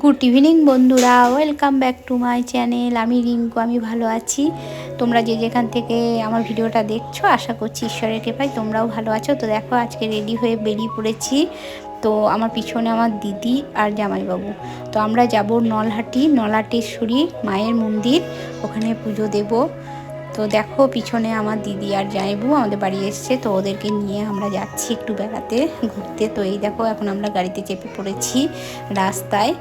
Good evening বন্ধুরা, welcome back to my channel. আমি রিঙ্কু, আমি ভালো আছি। তোমরা যে যেখান থেকে আমার ভিডিওটা দেখছ, আশা করছি ঈশ্বরের কৃপায় তোমরাও ভালো আছো। তো দেখো, আজকে রেডি হয়ে বেরিয়ে পড়েছি। তো আমার পিছনে আমার দিদি আর জামাইবাবু। তো আমরা যাব নলহাটি নলাটেশ্বরী মায়ের মন্দির। ওখানে পুজো দেব। তো দেখো, পিছনে আমার দিদি আর জামাইবু আমাদের বাড়ি এসছে, তো ওদেরকে নিয়ে আমরা যাচ্ছি একটু বেড়াতে, ঘুরতে। তো এই দেখো, এখন আমরা গাড়িতে চেপে পড়েছি রাস্তায়।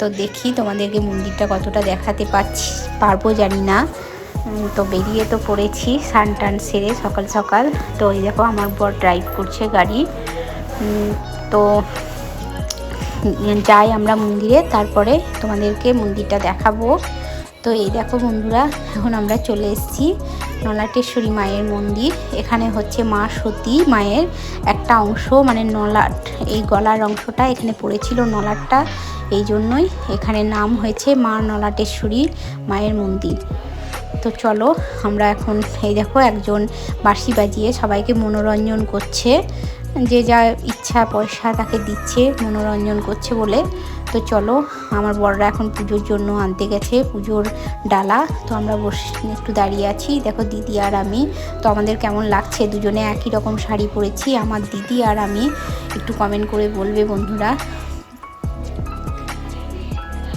তো দেখি তোমাদেরকে মন্দিরটা কতটা দেখাতে পারছি পারব জানি না। তো বেরিয়ে তো পড়েছি সান টান সেরে সকাল সকাল। তো এই দেখো, আমার বর ড্রাইভ করছে গাড়ি। তো যাই আমরা মন্দিরে, তারপরে তোমাদেরকে মন্দিরটা দেখাবো। তো এই দেখো বন্ধুরা, এখন আমরা চলে এসেছি নলাটেশ্বরী মায়ের মন্দির। এখানে হচ্ছে মা সতী মায়ের একটা অংশ মানে নলাট। এই গলার অংশটা এখানে পড়েছিল নলাটটা, এই জন্যই এখানে নাম হয়েছে মা নলাটেশ্বরী মায়ের মন্দির। তো চলো, আমরা এখন এই দেখো একজন বাঁশি বাজিয়ে সবাইকে মনোরঞ্জন করছে। যে যা ইচ্ছা পয়সা তাকে দিচ্ছে, মনোরঞ্জন করছে বলে। তো চলো, আমার বড়রা এখন পুজোর জন্য আনতে গেছে পুজোর ডালা। তো আমরা বসে, একটু দাঁড়িয়ে আছি। দেখো দিদি আর আমি। তো আমাদের কেমন লাগছে? দুজনে একই রকম শাড়ি পরেছি। আমার দিদি আর আমি একটু কমেন্ট করে বলবে বন্ধুরা।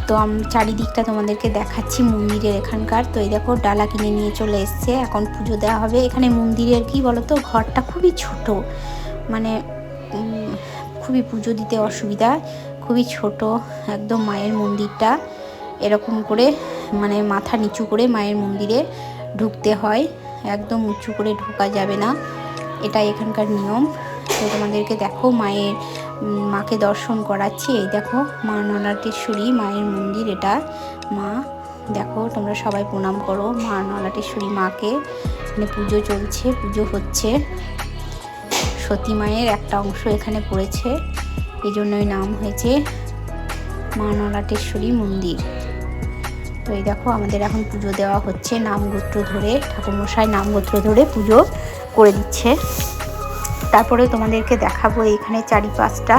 তো আমি, চারিদিকটা তোমাদেরকে দেখাচ্ছি মন্দিরের এখানকার। তো এই দেখো, ডালা কিনে নিয়ে চলে এসছে। এখন পুজো দেওয়া হবে। এখানে মন্দিরের কি বলতো? ঘরটা খুবই ছোট। মানে খুবই পুজো দিতে অসুবিধা। খুবই ছোট, একদম মায়ের মন্দিরটা। এরকম করে মানে মাথা নিচু করে মায়ের মন্দিরে ঢুকতে হয়। একদম উঁচু করে ঢোকা যাবে না। এটা এখানকার নিয়ম। তো তোমাদেরকে দেখো, মায়ের মাকে দর্শন করাচ্ছি। এই দেখো, মা নলাটেশ্বরী, মায়ের মন্দির এটা। মা, দেখো, তোমরা সবাই প্রণাম করো। মা নলাটেশ্বরী মাকে। এখানে পুজো চলছে, পুজো হচ্ছে। সতী মায়ের একটা অংশ এখানে পড়েছে। এই জন্যই নাম হয়েছে মা নলাটেশ্বরী মন্দির। তো এই দেখো, আমাদের এখন পুজো দেওয়া হচ্ছে। নামগোত্র ধরে ঠাকুরমশাই নামগোত্র ধরে পুজো করে দিচ্ছে। তারপরে তোমাদেরকে দেখাবো এখানে চারিপাশটা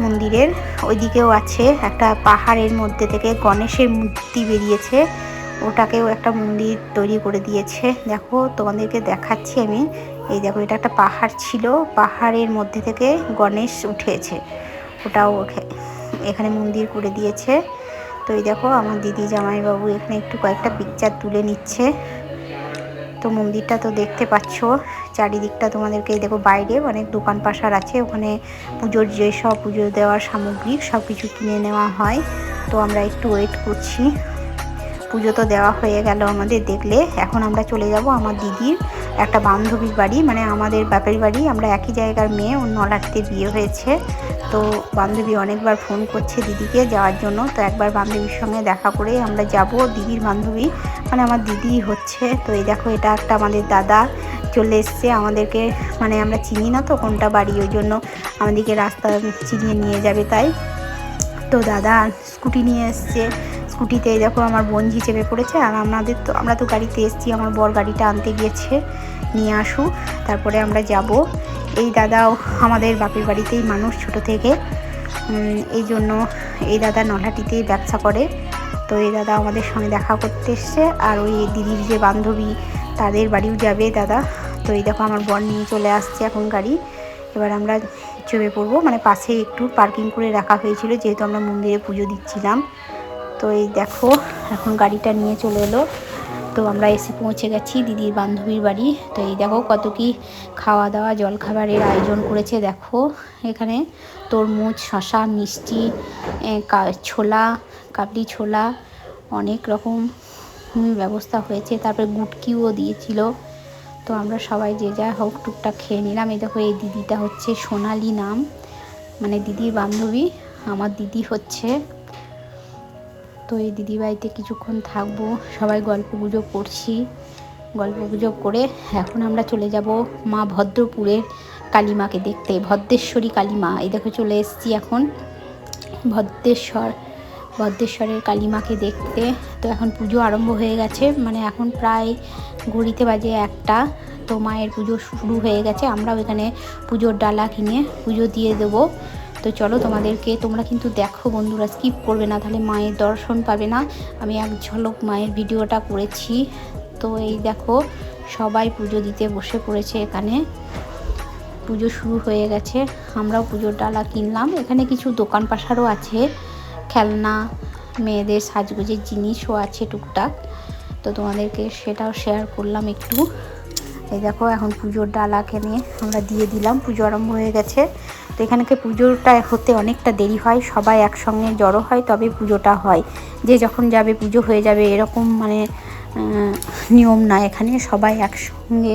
মন্দিরের। ওইদিকেও আছে একটা পাহাড়ের মধ্যে থেকে গণেশের মূর্তি বেরিয়েছে। ওটাকেও একটা মন্দির তৈরি করে দিয়েছে। দেখো, তোমাদেরকে দেখাচ্ছি আমি। এই দেখো এটা একটা পাহাড় ছিল। পাহাড়ের মধ্যে থেকে গণেশ উঠেছে। ওটাও ওঠে- এখানে মন্দির করে দিয়েছে। তো এই দেখো, আমার দিদি জামাইবাবু এখানে একটু কয়েকটা পিকচার তুলে নিচ্ছে। তো মন্দিরটা তো দেখতে পাচ্ছ। চারিদিকটা তোমাদেরকে দেখো, বাইরে অনেক দোকান পাশার আছে। ওখানে পুজোর যেসব পুজো দেওয়ার সামগ্রী সব কিছু কিনে নেওয়া হয়। তো আমরা একটু ওয়েট করছি। পুজো তো দেওয়া হয়ে গেল আমাদের দেখলে। এখন আমরা চলে যাব আমার দিদির একটা বান্ধবীর বাড়ি। মানে আমাদের বাপের বাড়ি। আমরা একই জায়গার মেয়ে অন্য নলাটিতে বিয়ে হয়েছে। তো বান্ধবী অনেকবার ফোন করছে দিদিকে যাওয়ার জন্য। তো একবার বান্ধবীর সঙ্গে দেখা করে আমরা যাব দিদির বান্ধবী। মানে আমার দিদি হচ্ছে। তো এই দেখো, এটা একটা আমাদের দাদা চলে এসছে। আমাদেরকে মানে আমরা চিনি না তো কোনটা বাড়ি, ওই জন্য আমাদেরকে রাস্তা চিনিয়ে নিয়ে যাবে তাই। তো দাদা স্কুটি নিয়ে এসছে। স্কুটিতে দেখো আমার বোনঝি চেপে পড়েছে আর আমাদের তো, আমরা তো গাড়িতে এসছি, আমার বর গাড়িটা আনতে গিয়েছে, নিয়ে আসুক তারপরে আমরা যাব। এই দাদাও আমাদের বাপের বাড়িতেই মানুষ ছোট থেকে। এই জন্য এই দাদা নলহাটিতেই ব্যবসা করে। তো এই দাদা আমাদের সঙ্গে দেখা করতে এসছে আর ওই দিদির যে বান্ধবী, তাদের বাড়িও যাবে দাদা। তো এই দেখো আমার বর নিয়ে চলে আসছে এখন গাড়ি। এবার আমরা চেপে পড়ব। মানে পাশে একটু পার্কিং করে রাখা হয়েছিল, যেহেতু আমরা মন্দিরে পুজো দিচ্ছিলাম। তো এই দেখো, এখন গাড়িটা নিয়ে চলে এলো। তো আমরা এসে পৌঁছে গেছি দিদির বান্ধবীর বাড়ি। তো এই দেখো কত কি খাওয়া দাওয়া, জলখাবারের আয়োজন করেছে, দেখো। এখানে তরমুজ শশা মিষ্টি ছোলা, কাবলি ছোলা, অনেক রকম ব্যবস্থা হয়েছে। তারপরে গুটকিও দিয়েছিল। তো আমরা সবাই যে যা হোক টুকটাক খেয়ে নিলাম। এই দেখো, এই দিদিটা হচ্ছে সোনালি নাম। মানে দিদির বান্ধবী, আমার দিদি হচ্ছে তো এই দিদি বাড়িতে কিছুক্ষণ থাকব, সবাই গল্প গুজব করছি। গল্প গুজব করে এখন আমরা চলে যাব মা ভদ্রপুরের কালীমাকে দেখতে, ভদ্রেশ্বরী কালীমা। এই দেখো চলে এসেছি এখন ভদ্রেশ্বর, ভদ্রেশ্বরের কালীমাকে দেখতে। তো এখন পুজো আরম্ভ হয়ে গেছে মানে এখন প্রায় ঘড়িতে বাজে একটা। তো মায়ের পুজো শুরু হয়ে গেছে, আমরাও এখানে পুজোর ডালা কিনে পুজো দিয়ে দেবো। তো চলো তোমাদেরকে, তোমরা কিন্তু দেখো বন্ধুরা স্কিপ করবে না, তাহলে মায়ের দর্শন পাবে না। আমি এক ঝলক মায়ের ভিডিওটা করেছি। তো এই দেখো, সবাই পুজো দিতে বসে পড়েছে এখানে। পুজো শুরু হয়ে গেছে, আমরাও পুজোর ডালা কিনলাম। এখানে কিছু দোকান পাশারও আছে, খেলনা, মেয়েদের সাজগোজের জিনিসও আছে টুকটাক। তো তোমাদেরকে সেটাও শেয়ার করলাম একটু। এই দেখো, এখন পুজোর ডালা কিনে আমরা দিয়ে দিলাম, পুজো আরম্ভ হয়ে গেছে। তো এখানকে পুজোটা হতে অনেকটা দেরি হয়, সবাই একসঙ্গে জড়ো হয়, তবে পুজোটা হয়। যে যখন যাবে পুজো হয়ে যাবে, এরকম মানে নিয়ম না। এখানে সবাই একসঙ্গে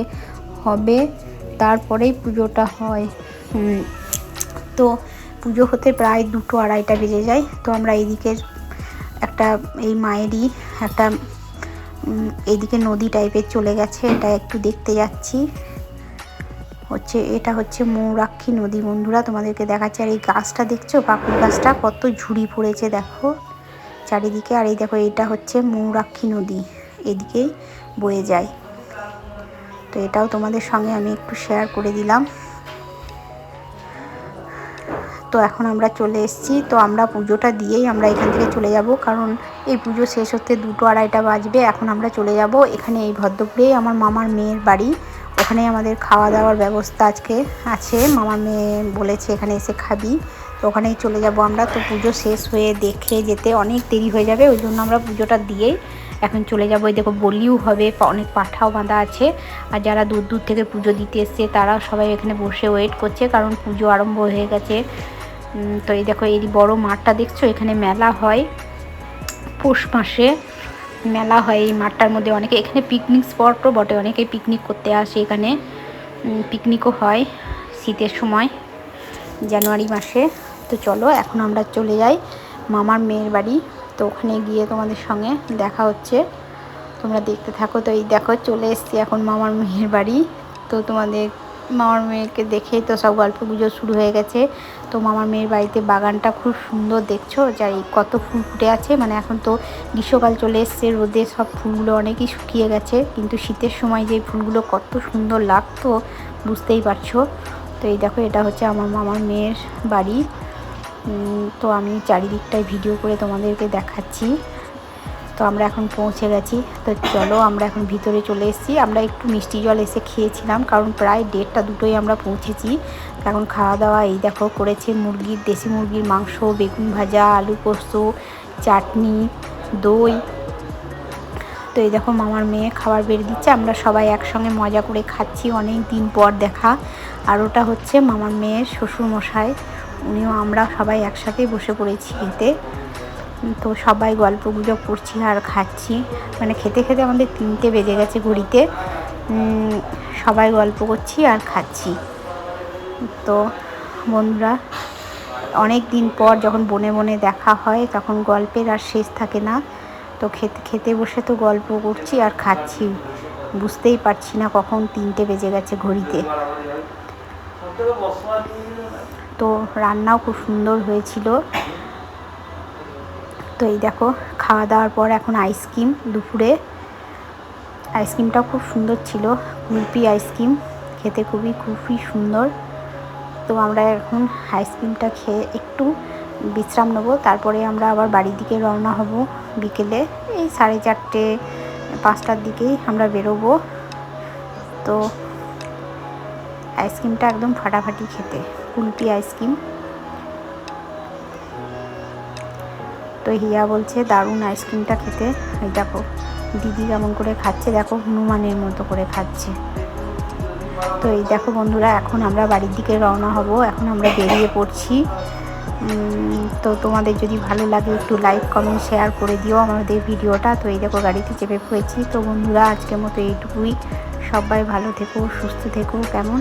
হবে, তারপরেই পুজোটা হয়। তো পুজো হতে প্রায় দুটো আড়াইটা বেজে যায়। তো আমরা এইদিকে একটা, এই মায়েরই একটা এইদিকে নদী টাইপের চলে গেছে। এটা একটু দেখতে যাচ্ছি। হচ্ছে, এটা হচ্ছে মৌরাক্ষী নদী। বন্ধুরা, তোমাদেরকে দেখাচ্ছে। আর এই গাছটা দেখছ? পাকুর গাছটা কত ঝুড়ি পড়েছে, দেখো। চারিদিকে, আর এই দেখো, এটা হচ্ছে মৌরাক্ষী নদী। এদিকেই বয়ে যায়। তো এটাও তোমাদের সঙ্গে আমি একটু শেয়ার করে দিলাম। তো এখন আমরা চলে এসেছি। তো আমরা পুজোটা দিয়েই আমরা এখান থেকে চলে যাব, কারণ এই পুজো শেষ হতে দুটো আড়াইটা বাজবে। এখন আমরা চলে যাব এখানে এই ভদ্রপুরেই আমার মামার মেয়ের বাড়ি। ওখানে আমাদের খাওয়া দাওয়ার ব্যবস্থা আজকে আছে। মামা মেয়ে বলেছে এখানে এসে খাবি। তো ওখানেই চলে যাব আমরা। তো পুজো শেষ হয়ে দেখে যেতে অনেক দেরি হয়ে যাবে, ওই জন্য আমরা পুজোটা দিয়েই এখন চলে যাব। ওই দেখো বলিও হবে অনেক পাঠাও বাঁধা আছে। আর যারা দূর দূর থেকে পুজো দিতে এসছে, তারা সবাই এখানে বসে ওয়েট করছে, কারণ পুজো আরম্ভ হয়ে গেছে। তো এই দেখো, এই বড় মাঠটা দেখছ? এখানে মেলা হয় পৌষ মাসে। মেলা হয় এই মাঠটার মধ্যে। অনেকে এখানে পিকনিক স্পটও বটে, অনেকে পিকনিক করতে আসে এখানে। পিকনিকও হয় শীতের সময়, জানুয়ারি মাসে। তো চলো, এখন আমরা চলে যাই মামার মেয়ের বাড়ি। তো ওখানে গিয়ে তোমাদের সঙ্গে দেখা হচ্ছে। তোমরা দেখতে থাকো। তো এই দেখো, চলে এসছি এখন মামার মেয়ের বাড়ি। তো তোমাদের মামার মেয়েকে দেখেই তো সব গল্প গুজো শুরু হয়ে গেছে। তো মামার মেয়ের বাড়িতে বাগানটা খুব সুন্দর দেখছ? যাই কত ফুল ফুটে আছে। মানে এখন তো গ্রীষ্মকাল চলে এসছে, রোদে সব ফুলগুলো অনেকই শুকিয়ে গেছে। কিন্তু শীতের সময় যে ফুলগুলো কত সুন্দর লাগতো, বুঝতেই পারছ? তো এই দেখো, এটা হচ্ছে আমার মামার মেয়ের বাড়ি। তো আমি চারিদিকটায় ভিডিও করে তোমাদেরকে দেখাচ্ছি। তো আমরা এখন পৌঁছে গেছি। তো চলো আমরা এখন ভিতরে চলে এসেছি। আমরা একটু মিষ্টি জল এসে খেয়েছিলাম, কারণ প্রায় দেড়টা দুটোই আমরা পৌঁছেছি। এখন খাওয়া দাওয়া এই দেখো করেছে মুরগির, দেশি মুরগির মাংস, বেগুন ভাজা, আলু পোস্ত, চাটনি, দই। তো এই দেখো মামার মেয়ে খাবার বের দিচ্ছে। আমরা সবাই একসঙ্গে মজা করে খাচ্ছি অনেক দিন পর দেখা। আর ওটা হচ্ছে মামার মেয়ের শ্বশুর মশাই উনিও আমরা সবাই একসাথেই বসে পড়েছি খেতে। তো সবাই গল্প গুজব করছি আর খাচ্ছি। মানে খেতে খেতে আমাদের তিনটে বেজে গেছে ঘড়িতে। সবাই গল্প করছি আর খাচ্ছি। তো বন্ধুরা, অনেক দিন পর যখন বনে বনে দেখা হয়, তখন গল্পের আর শেষ থাকে না। তো খেতে খেতে বসে তো গল্প করছি আর খাচ্ছি। বুঝতেই পারছি না কখন তিনটে বেজে গেছে ঘড়িতে। তো রান্নাও খুব সুন্দর হয়েছিল। তো এই দেখো, খাওয়া দাওয়ার পর এখন আইসক্রিম দুপুরে। আইসক্রিমটাও খুব সুন্দর ছিল, কুলপি আইসক্রিম, খেতে খুবই খুবই সুন্দর। তো আমরা এখন আইসক্রিমটা খেয়ে একটু বিশ্রাম নেব, তারপরে আমরা আবার বাড়ির দিকে রওনা হব বিকেলে। এই সাড়ে চারটে, পাঁচটার দিকেই আমরা বেরোবো। তো আইসক্রিমটা একদম ফাটাফাটি খেতে, কুলপি আইসক্রিম। তো হিয়া বলছে, দারুণ আইসক্রিমটা খেতে। এই দেখো, দিদি কেমন করে খাচ্ছে, দেখো, হনুমানের মতো করে খাচ্ছে। তো এই দেখো বন্ধুরা, এখন আমরা বাড়ির দিকে রওনা হব, এখন আমরা বেরিয়ে পড়ছি। তো তোমাদের যদি ভালো লাগে, একটু লাইক কমেন্ট শেয়ার করে দিও আমাদের ভিডিওটা। তো এই দেখো, গাড়িতে চেপে পড়েছি। তো বন্ধুরা, আজকের মতো এইটুকুই। সবাই ভালো থেকো, সুস্থ থেকো, কেমন?